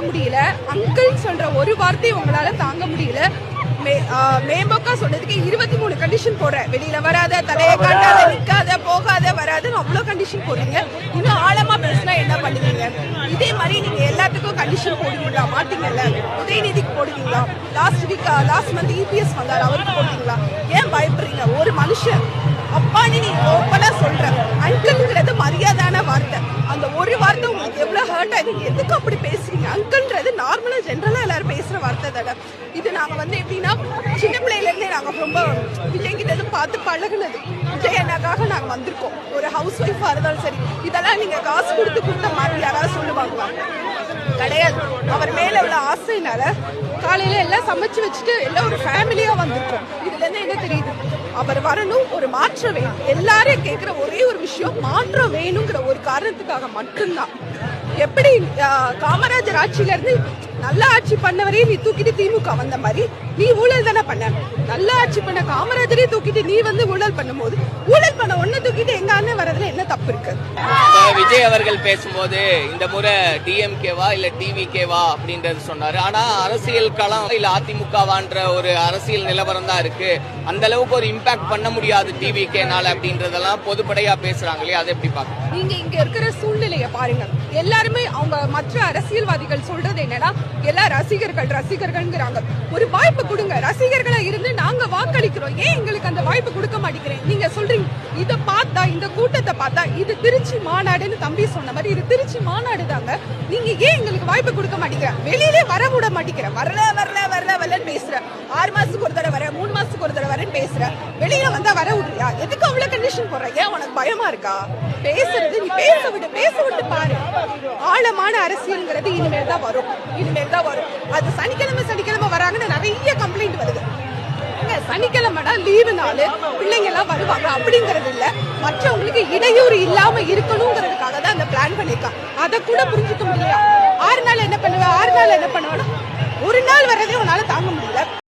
முடியல. அங்கிள் சொல்ற ஒரு வார்த்தை உங்களால தாங்க முடியல. மே- மேம்போக்கா சொன்னதுக்கு இருபத்தி மூணு கண்டிஷன் போடுறேன். வெளியில வராத தலையை காட்டாத நிக்காத போகாத வராதுன்னு அவ்வளவு கண்டிஷன் போடுறீங்க. இன்னும் ஆழமா பேசினா என்ன பண்ணுவீங்க? இதே மாதிரி நீங்க எல்லாத்துக்கும் கண்டிஷன் போடுவீங்களா? மாட்டீங்கல்ல? உதயநிதிக்கு போடுவீங்களா? Last week last month EPS வந்தார். அவருக்கு போடுவீங்களா? ஏன் பயப்படுறீங்க? ஒரு மனுஷன் அப்பான்னு நீங்க ஓப்பனா சொல்ற. அங்கிள்ங்கிறது மரியாதையான வார்த்தை அந்த ஒரு வார்த்தை உங்களுக்கு எவ்வளவு ஹர்ட் ஆகுது எதுக்கு அப்படி பேசுறீங்க? அங்கிள்ன்றது நார்மலா ஜென்ரலா எல்லாரும் பேசுற வார்த்தை தானே. இது நாங்க வந்து எப்படின்னா சின்ன பிள்ளையில இருந்தே நாங்க ரொம்ப விஜய் கிட்ட பார்த்து பழகுனது விஜய் அண்ணாக்காக நாங்க வந்திருக்கோம். ஒரு ஹவுஸ் ஒய்ஃபா இருந்தாலும் சரி இதெல்லாம் நீங்க காசு கொடுத்து கொடுத்த மாதிரி யாராவது சொல்லுவாங்களா? கிடையாது. அவர் மேல உள்ள ஆசைனால காலையில எல்லாம் சமைச்சு வச்சுட்டு எல்லாம் ஒரு ஃபேமிலியா வந்திருக்கோம். இதுல என்ன தெரியுது? அவர் வரணும் ஒரு மாற்றம் வேணும். எல்லாரும் கேட்கிற ஒரே ஒரு விஷயம் மாற்றம் வேணுங்கிற ஒரு காரணத்துக்காக மட்டும்தான். எப்படி காமராஜர் ஆட்சியிலேருந்து நல்ல ஆட்சி பண்ணவரே நீ தூக்கிட்டு திமுக வந்த மாதிரி நீ ஊழல் தானே பண்ண? நல்ல ஆட்சி பண்ண காமராஜரே தூக்கிட்டு நீ வந்து ஊழல் பண்ணும்போது ஊழல் பண்ண ஒன்னு தூக்கிட்டு எங்க அண்ணன் வரதுல என்ன தப்பு இருக்கு? விஜய் அவர்கள் பேசும்போது இந்த முறை டிஎம்கேவா இல்ல டிவிகேவா அப்படின்றது சொன்னாரு. ஆனா அரசியல் களம் இல்ல அதிமுகவான்ற ஒரு அரசியல் நிலவரம் தான் இருக்கு. அந்த அளவுக்கு ஒரு இம்பாக்ட் பண்ண முடியாது டிவிகேனால அப்படின்றதெல்லாம் பொதுப்படையா பேசுறாங்களே அதை எப்படி பாக்க நீங்க இங்க இருக்கிற சூழ்நிலையை பாருங்க. எல்லாருமே அவங்க மற்ற அரசியல்வாதிகள் சொல்றது என்னன்னா எல்லா ரசிகர்கள் ரசிகர்கள்ங்கிறாங்க. ஒரு வாய்ப்பு கொடுங்க. ரசிகர்களா இருந்து நாங்க வாக்களிக்கிறோம். ஏன் எங்களுக்கு அந்த வாய்ப்பு கொடுக்க மாட்டேங்கிறேன்? நீங்க சொல்றீங்க. இதை பார்த்தா இந்த கூட்டத்தை பார்த்தா இது திருச்சி மாநாடுன்னு தம்பி சொன்ன மாதிரி இது திருச்சி மாநாடு தாங்க. நீங்க ஏன் எங்களுக்கு வாய்ப்பு கொடுக்க மாட்டேங்கிற வெளியிலே வர விட மாட்டேங்கிற வரல வரல வரல வரலன்னு பேசுற ஆறு மாசத்துக்கு ஒரு தடவை வர மூணு மாசத்துக்கு ஒரு தடவை வரேன்னு பேசுற வெளியில வந்தா வர விடுறியா? எதுக்கு அவ்வளவு போடுற ஏன் உனக்கு பயமா இருக்கா? பேசுறது நீ பேச விட்டு பேச விட்டு பாரு. ஆழமான அரசியல்ங்கிறது இனிமேல் தான் வரும். இனிமேல் தான் வரும். அது சனிக்கிழமை சனிக்கிழமை வராங்கன்னு நிறைய கம்ப்ளைண்ட் வருது. சனிக்கிழமைடா லீவு நாள் பிள்ளைங்க எல்லாம் வருவாங்க. அப்படிங்கறது இல்ல. மற்றவங்களுக்கு இடையூறு இல்லாம இருக்கணுங்கிறதுக்காக தான் அந்த பிளான் பண்ணிருக்கான். அதை கூட புரிஞ்சுக்க முடியல. ஆறு நாள் என்ன பண்ணுவேன் ஆறு நாள் என்ன பண்ணுவேன்னா ஒரு நாள் வரதே உன்னால தாங்க முடியல.